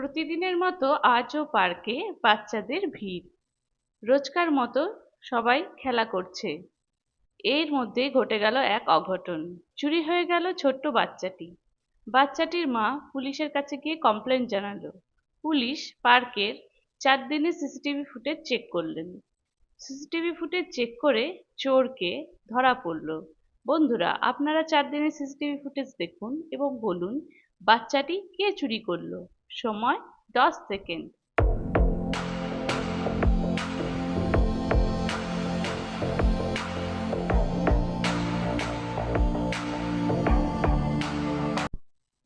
প্রতিদিনের মতো আজও পার্কে বাচ্চাদের ভিড়। রোজকার মতো সবাই খেলা করছে। এর মধ্যে ঘটে গেল এক অঘটন। চুরি হয়ে গেল ছোট্ট বাচ্চাটি। বাচ্চাটির মা পুলিশের কাছে গিয়ে কমপ্লেন জানালো। পুলিশ পার্কের চার দিনের সিসিটিভি ফুটেজ চেক করলেন। সিসিটিভি ফুটেজ চেক করে চোরকে ধরা পড়ল। বন্ধুরা, আপনারা চার দিনের সিসিটিভি ফুটেজ দেখুন এবং বলুন, বাচ্চাটি কে চুরি করল? সময় দশ সেকেন্ড।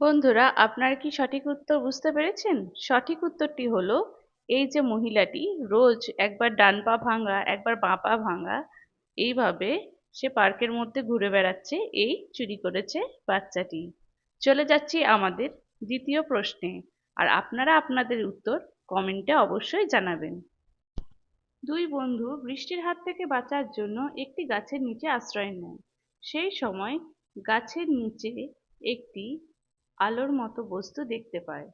বন্ধুরা, আপনারা কি সঠিক উত্তর বুঝতে পেরেছেন? সঠিক উত্তরটি হলো, এই যে মহিলাটি রোজ একবার ডান পা ভাঙা, একবার বাঁ পা ভাঙা, এইভাবে সে পার্কের মধ্যে ঘুরে বেড়াচ্ছে, এই চুরি করেছে বাচ্চাটি। চলে যাচ্ছি আমাদের দ্বিতীয় প্রশ্নে। আর আপনারা আপনাদের উত্তর কমেন্টে অবশ্যই জানাবেন। দুই বন্ধু বৃষ্টির হাত থেকে বাঁচার জন্য একটি গাছের নিচে আশ্রয় নেয়। সেই সময় গাছের নিচে একটি আলোর মতো বস্তু দেখতে পায়।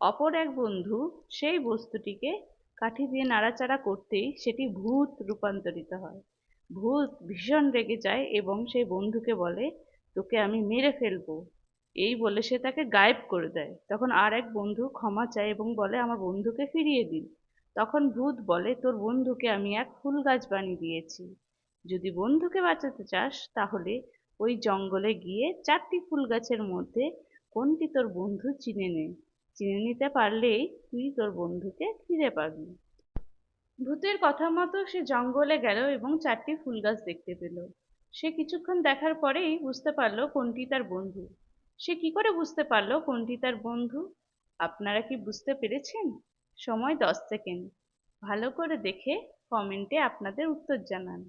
অপর এক বন্ধু সেই বস্তুটিকে কাঠি দিয়ে নাড়াচাড়া করতেই সেটি ভূত রূপান্তরিত হয়। ভূত ভীষণ রেগে যায় এবং সেই বন্ধুকে বলে, তোকে আমি মেরে ফেলব। এই বলে সে তাকে গায়েব করে দেয়। তখন আর এক বন্ধু ক্ষমা চায় এবং বলে, আমার বন্ধুকে ফিরিয়ে দিন। তখন ভূত বলে, তোর বন্ধুকে আমি এক ফুল গাছ বানিয়ে দিয়েছি। যদি বন্ধুকে বাঁচাতে চাস, তাহলে ওই জঙ্গলে গিয়ে চারটি ফুল গাছের মধ্যে কোনটি তোর বন্ধু চিনে নে। চিনে নিতে পারলেই তুই তোর বন্ধুকে ফিরে পাবি। ভূতের কথা মতো সে জঙ্গলে গেল এবং চারটি ফুল গাছ দেখতে পেল। সে কিছুক্ষণ দেখার পরেই বুঝতে পারল কোনটি তার বন্ধু। সে কি করে বুঝতে পারল কোনটি তার বন্ধু? আপনারা কি বুঝতে পেরেছেন? সময় দশ সেকেন্ড। ভালো করে দেখে কমেন্টে আপনাদের উত্তর জানান।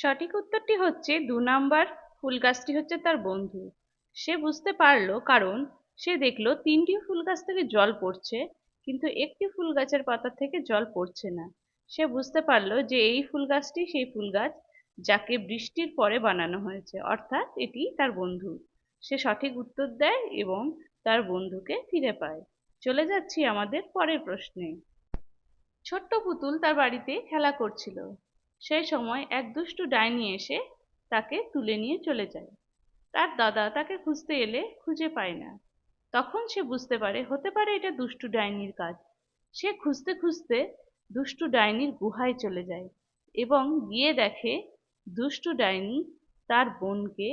সঠিক উত্তরটি হচ্ছে দু নাম্বার, ফুল গাছটি হচ্ছে তার বন্ধু। সে বুঝতে পারল, কারণ সে দেখল তিনটি ফুল গাছ থেকে জল পড়ছে। কিন্তু একটি ফুল গাছের পাতা থেকে জল পড়ছে না। সে বুঝতে পারল যে এই ফুল গাছটি সেই ফুল গাছ যাকে বৃষ্টির পরে বানানো হয়েছে, অর্থাৎ এটি তার বন্ধু। সে সঠিক উত্তর দেয় এবং তার বন্ধুকে ফিরে পায়। চলে যাচ্ছি আমাদের পরের প্রশ্নে। ছোট্ট পুতুল তার বাড়িতে খেলা করছিল। সেই সময় এক দুষ্টু ডাইনি এসে তাকে তুলে নিয়ে চলে যায়। তার দাদা তাকে খুঁজতে এলে খুঁজে পায় না। তখন সে বুঝতে পারে, হতে পারে এটা দুষ্টু ডাইনির কাজ। সে খুঁজতে খুঁজতে দুষ্টু ডাইনির গুহায় চলে যায় এবং গিয়ে দেখে দুষ্টু ডাইনি তার বোনকে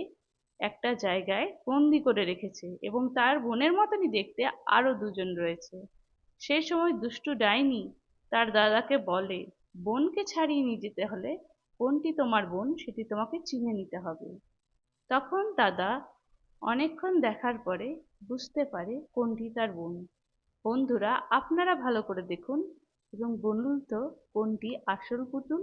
একটা জায়গায় বন্দি করে রেখেছে এবং তার বোনের মতনই দেখতে আরও দুজন রয়েছে। সেই সময় দুষ্টু ডাইনি তার দাদাকে বলে, বোনকে ছাড়িয়ে নিয়ে যেতে হলে কোনটি তোমার বোন সেটি তোমাকে চিনে নিতে হবে। তখন দাদা অনেকক্ষণ দেখার পরে বুঝতে পারে কোনটি তার বোন। বন্ধুরা, আপনারা ভালো করে দেখুন এবং বলুন তো কোনটি আসল পুতুল।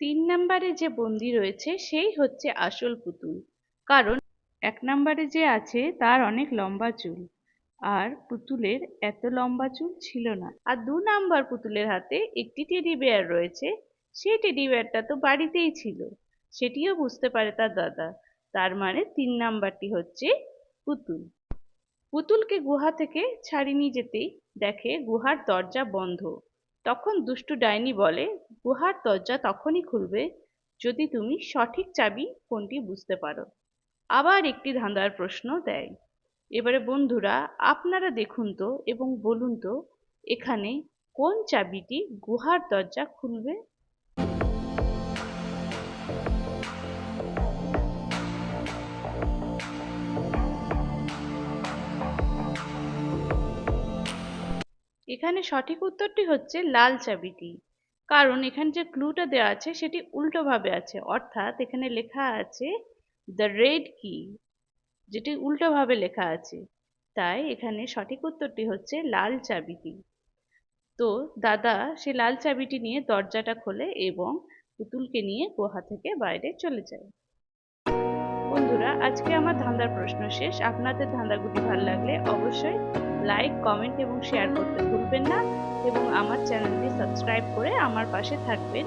তিন নাম্বারে যে বন্দি রয়েছে, সেই হচ্ছে আসল পুতুল। কারণ এক নাম্বারে যে আছে, তার অনেক লম্বা চুল। আর পুতুলের এত লম্বা চুল ছিল না। আর দু নাম্বার পুতুলের হাতে একটি টেডি বেয়ার রয়েছে। সেই টেডি বেয়ারটা তো বাড়িতেই ছিল। সেটিও বুঝতে পারে তার দাদা। তার মানে তিন নাম্বারটি হচ্ছে পুতুল। পুতুলকে গুহা থেকে ছাড়িয়ে নিয়ে যেতেই দেখে গুহার দরজা বন্ধ। তখন দুষ্টু ডাইনি বলে, গুহার দরজা তখনই খুলবে যদি তুমি সঠিক চাবি কোনটি বুঝতে পারো। আবার একটি ধাঁধার প্রশ্ন দেয়। এবারে বন্ধুরা, আপনারা দেখুন তো এবং বলুন তো, এখানে কোন চাবিটি গুহার দরজা খুলবে? এখানে সঠিক উত্তরটি হচ্ছে লাল চাবিটি। কারণ এখানে যে ক্লুটা দেওয়া আছে, সেটি উল্টোভাবে আছে। অর্থাৎ এখানে লেখা আছে দ্য রেড কি যেটি উল্টোভাবে লেখা আছে, তাই এখানে সঠিক উত্তরটি হচ্ছে লাল চাবিটি। তো দাদা, সে লাল চাবিটি নিয়ে দরজাটা খোলে এবং পুতুলকে নিয়ে গুহা থেকে বাইরে চলে যায়। বন্ধুরা, আজকে আমার ধাঁধার প্রশ্ন শেষ। আপনাদের ধাঁধাগুলি ভালো লাগলে অবশ্যই লাইক কমেন্ট এবং শেয়ার করতে ভুলবেন না। এবং আমার চ্যানেলটি সাবস্ক্রাইব করে আমার পাশে থাকবেন।